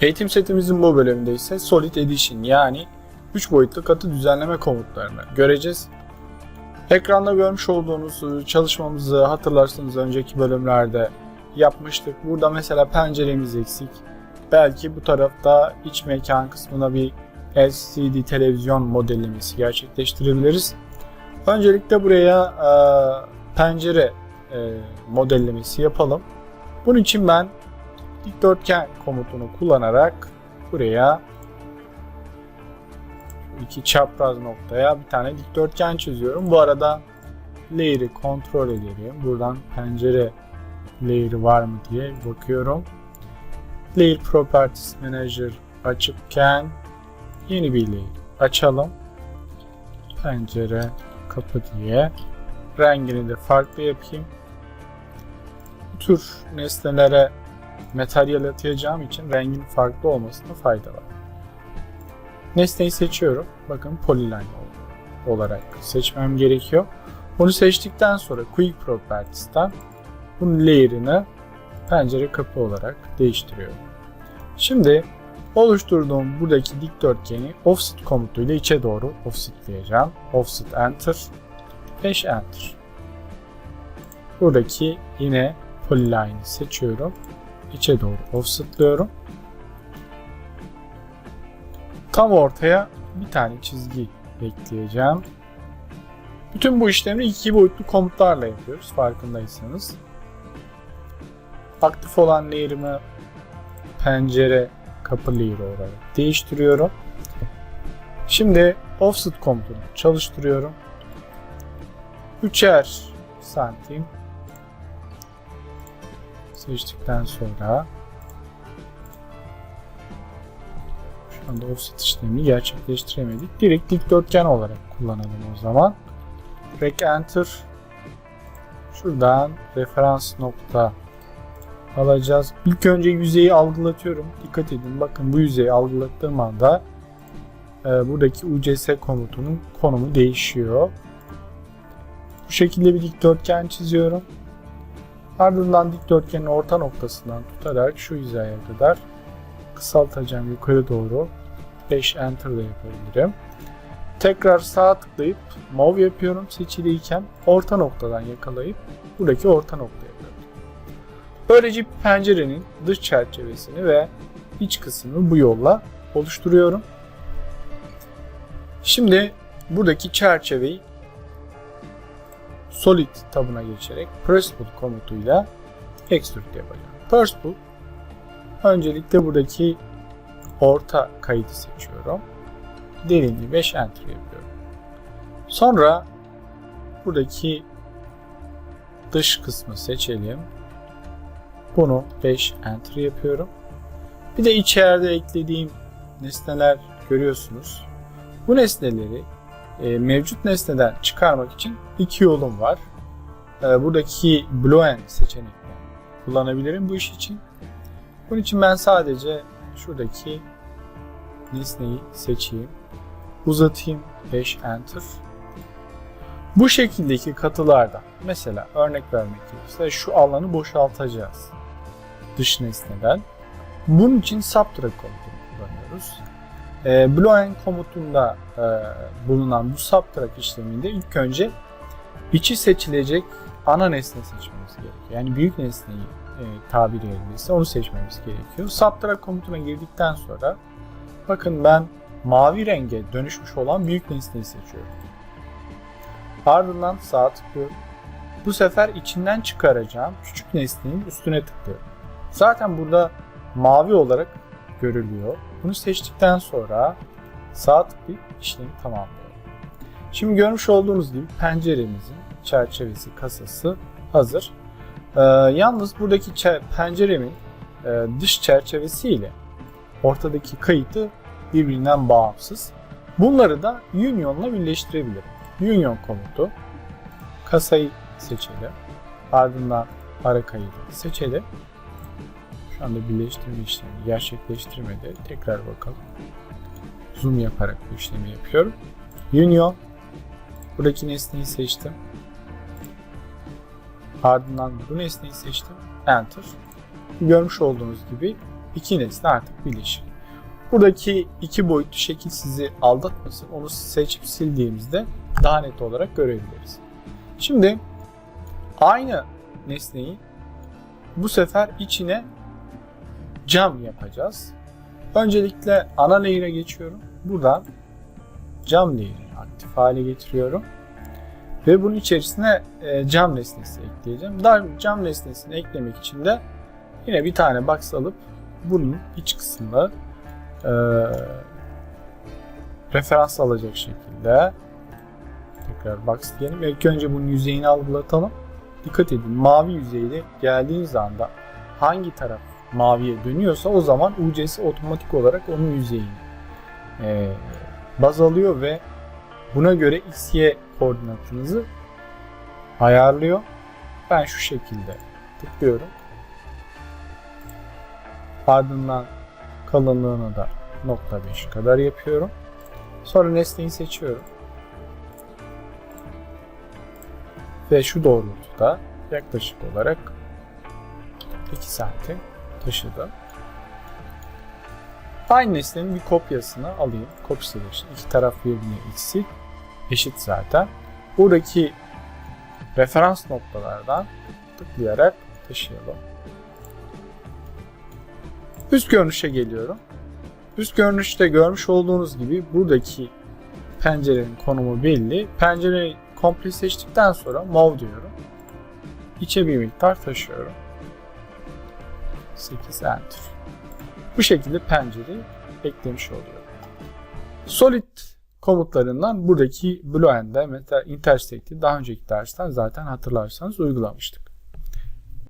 Eğitim setimizin bu bölümünde ise Solid Edition yani 3 boyutlu katı düzenleme komutlarını göreceğiz. Ekranda görmüş olduğunuz çalışmamızı hatırlarsınız önceki bölümlerde yapmıştık. Burada mesela penceremiz eksik. Belki bu tarafta iç mekan kısmına bir LCD televizyon modellemesi gerçekleştirebiliriz. Öncelikle buraya e, pencere e, modellemesi yapalım. Bunun için ben dikdörtgen komutunu kullanarak buraya iki çapraz noktaya bir tane dikdörtgen çiziyorum. Bu arada layer'ı kontrol edelim. Buradan pencere layer'ı var mı diye bakıyorum. Layer Properties Manager açıkken yeni bir layer açalım. Pencere kapı diye. Rengini de farklı yapayım. Bu tür nesnelere materyal atayacağım için rengin farklı olmasına fayda var. Nesneyi seçiyorum. Bakın polyline olarak seçmem gerekiyor. Bunu seçtikten sonra Quick Properties'ten bunun layer'ını pencere kapı olarak değiştiriyorum. Şimdi oluşturduğum buradaki dikdörtgeni offset komutuyla içe doğru offsetleyeceğim. Offset enter 5 enter. Buradaki yine polyline'i seçiyorum. İçe doğru offsetliyorum. Tam ortaya bir tane çizgi ekleyeceğim. Bütün bu işlemi iki boyutlu komutlarla yapıyoruz farkındaysanız. Aktif olan layer'ımı pencere kapı layer olarak değiştiriyorum. Şimdi offset komutunu çalıştırıyorum. 3'er santim seçtikten sonra şu anda offset işlemini gerçekleştiremedik. Direkt dikdörtgen olarak kullanalım o zaman. Direkt enter şuradan referans nokta alacağız. İlk önce yüzeyi algılatıyorum. Dikkat edin bakın bu yüzeyi algılattığım anda e, buradaki UCS komutunun konumu değişiyor. Bu şekilde bir dikdörtgen çiziyorum. Ardından dikdörtgenin orta noktasından tutarak şu hizaya kadar kısaltacağım yukarı doğru. 5 enter da yapabilirim. Tekrar sağ tıklayıp move yapıyorum seçiliyken orta noktadan yakalayıp buradaki orta nokta yapıyorum. Böylece pencerenin dış çerçevesini ve iç kısmını bu yolla oluşturuyorum. Şimdi buradaki çerçeveyi Solid tabına geçerek Pull komutuyla extrude yapacağım. Pull öncelikle buradaki orta kaydı seçiyorum. Derinliği 5 enter yapıyorum. Sonra buradaki dış kısmı seçelim. Bunu 5 enter yapıyorum. Bir de içeride eklediğim nesneler görüyorsunuz. Bu nesneleri e, mevcut nesneden çıkarmak için iki yolum var. E, buradaki Bloen seçeneğini kullanabilirim bu iş için. Bunun için ben sadece şuradaki nesneyi seçeyim. Uzatayım 5 enter. Bu şekildeki katılarda mesela örnek vermek gerekirse şu alanı boşaltacağız dış nesneden. Bunun için subtract komutunu kullanıyoruz. E, Bloen komutunda e, bulunan bu subtract işleminde ilk önce içi seçilecek ana nesne seçmemiz gerekiyor. Yani büyük nesneyi e, tabir edilmesi onu seçmemiz gerekiyor. Subtract komutuna girdikten sonra bakın ben mavi renge dönüşmüş olan büyük nesneyi seçiyorum. Ardından sağ tıklıyorum. Bu sefer içinden çıkaracağım küçük nesnenin üstüne tıklıyorum. Zaten burada mavi olarak görülüyor. Bunu seçtikten sonra sağ tıklayıp işlemi tamamlıyorum. Şimdi görmüş olduğunuz gibi penceremizin çerçevesi, kasası hazır. Ee, yalnız buradaki penceremin e, dış çerçevesi ile ortadaki kayıtı birbirinden bağımsız. Bunları da Union'la birleştirebilirim. Union komutu kasayı seçelim. Ardından ara kaydı seçelim. Şu anda birleştirme işlemini gerçekleştirmedi. Tekrar bakalım. Zoom yaparak bu işlemi yapıyorum. Union. Buradaki nesneyi seçtim. Ardından bu nesneyi seçtim. Enter. Görmüş olduğunuz gibi İki nesne artık birleşik. Buradaki iki boyutlu şekil sizi aldatmasın. Onu seçip sildiğimizde daha net olarak görebiliriz. Şimdi aynı nesneyi bu sefer içine cam yapacağız. Öncelikle ana layer'a geçiyorum. Buradan cam layer'ı aktif hale getiriyorum. Ve bunun içerisine e, cam nesnesi ekleyeceğim. Daha cam nesnesini eklemek için de yine bir tane box alıp bunun iç kısmına e, referans alacak şekilde tekrar box diyelim. İlk önce bunun yüzeyini algılatalım. Dikkat edin mavi yüzeyde geldiğiniz anda hangi taraf maviye dönüyorsa o zaman UC'si otomatik olarak onun yüzeyini e, baz alıyor ve buna göre X, Y koordinatınızı ayarlıyor. Ben şu şekilde tıklıyorum. Ardından kalınlığını da nokta 5 kadar yapıyorum. Sonra nesneyi seçiyorum. Ve şu doğrultuda yaklaşık olarak 2 santim taşıdım. Aynı nesnenin bir kopyasını alayım. Copy selection. İki taraf birbirine x'i eşit zaten. Buradaki referans noktalardan tıklayarak taşıyalım. Üst görünüşe geliyorum. Üst görünüşte görmüş olduğunuz gibi buradaki pencerenin konumu belli. Pencereyi komple seçtikten sonra move diyorum. İçe bir miktar taşıyorum. 8 enter. Bu şekilde pencereyi eklemiş oluyorum. Solid komutlarından buradaki Blue End'e mesela intersect'i daha önceki dersten zaten hatırlarsanız uygulamıştık.